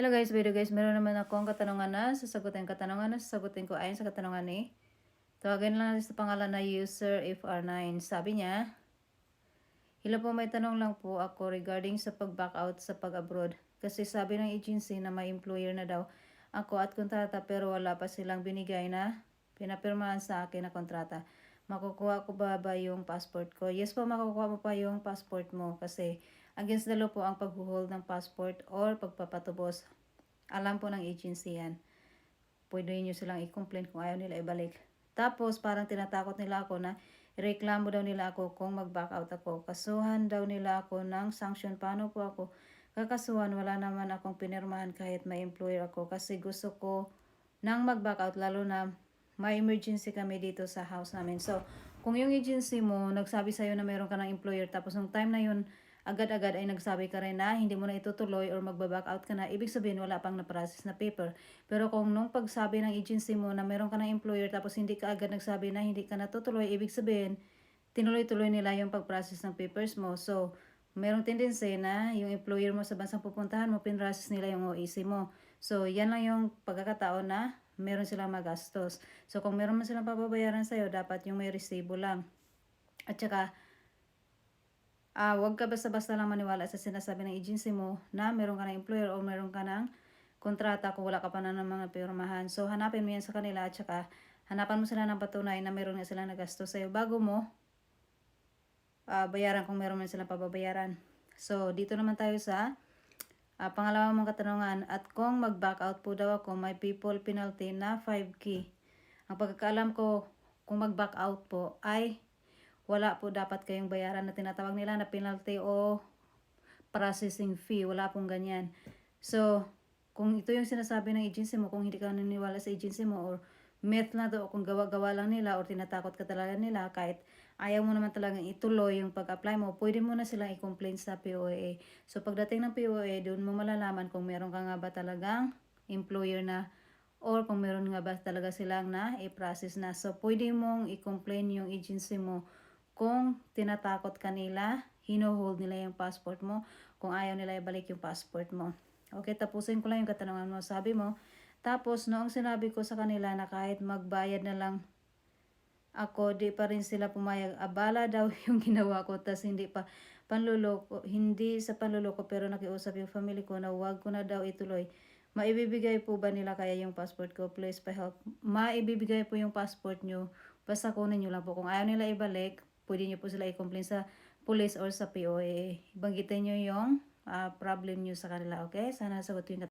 Hello guys, video guys, meron naman akong katanungan na sasagutin katanungan na sasagutin ko ayon sa katanungan ni. Tawagin lang natin sa pangalan na user FR9. Sabi niya, Hello po, may tanong lang po ako regarding sa pag-back out sa pag-abroad. Kasi sabi ng agency na may employer na daw ako at kontrata pero wala pa silang binigay na pinapirmahan sa akin na kontrata. Makukuha ko ba ba yung passport ko? Yes po, makukuha mo pa yung passport mo kasi against the law po ang pag-hold ng passport or pagpapatubos. Alam po ng agency yan. Pwede nyo silang i-complain kung ayaw nila ibalik. Tapos parang tinatakot nila ako na reklamo daw nila ako kung mag-back out ako. Kasuhan daw nila ako ng sanction. Paano po ako kakasuhan? Wala naman akong pinirmahan kahit may employer ako kasi gusto ko nang mag-back out lalo na may emergency kami dito sa house namin. So, kung yung agency mo nagsabi sa'yo na meron ka ng employer tapos nung time na yun agad-agad ay nagsabi ka rin na hindi mo na itutuloy or magbaback out ka na, ibig sabihin wala pang na-process na paper. Pero kung nung pagsabi ng agency mo na meron ka ng employer tapos hindi ka agad nagsabi na hindi ka natutuloy, ibig sabihin tinuloy-tuloy nila yung pag-process ng papers mo. So, merong tendency na yung employer mo sa bansang pupuntahan mo, pinrocess nila yung OEC mo. So, yan lang yung pagkakataon na meron silang magastos. So, kung meron man silang papabayaran sa'yo, dapat yung may resibo lang. At saka, ah wag ka basta-basta lang maniwala sa sinasabi ng agency mo na meron ka ng employer o meron ka ng kontrata kung wala ka pa na ng mga pirmahan. So, hanapin mo yan sa kanila at saka hanapan mo sila ng patunay na meron nga silang nagastos sa'yo bago mo ah bayaran kung meron man silang pababayaran. So, dito naman tayo sa ah pangalawa mong katanungan at kung mag-back out po daw ako, may people penalty na 5K. Ang pagkakaalam ko, kung mag-back out po ay wala po dapat kayong bayaran na tinatawag nila na penalty o processing fee. Wala pong ganyan. So, kung ito yung sinasabi ng agency mo, kung hindi ka naniniwala sa agency mo or myth na to, kung gawa-gawa lang nila or tinatakot ka talaga nila, kahit ayaw mo naman talagang ituloy yung pag-apply mo, pwede mo na silang i-complain sa POA. So, pagdating ng POA, doon mo malalaman kung meron ka nga ba talagang employer na or kung meron nga ba talaga silang na i-process na. So, pwede mong i-complain yung agency mo kung tinatakot ka nila, hino-hold nila yung passport mo, kung ayaw nila ibalik yung passport mo. Okay, tapusin ko lang yung katanungan mo. Sabi mo, tapos noong sinabi ko sa kanila na kahit magbayad na lang ako, di pa rin sila pumayag. Abala daw yung ginawa ko, tas hindi pa panluloko, hindi sa panluloko pero nakiusap yung family ko na wag ko na daw ituloy. Maibibigay po ba nila kaya yung passport ko? Please pa-help. Maibibigay po yung passport nyo. Basta kunin nyo lang po. Kung ayaw nila ibalik, pwede nyo po sila i-complain sa police or sa POA. Banggitin nyo yung ah, problem nyo sa kanila, okay? Sana sagot yung